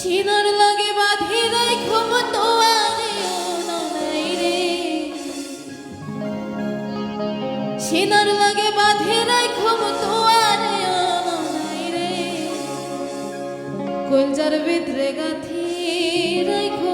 সিনার লাগে বাঁধি রাখো তোমারে নাই রে। সিনার লাগে বাঁধি রাখো তোমারে নাই রে। কলজার ভিতরে গাথি রাখো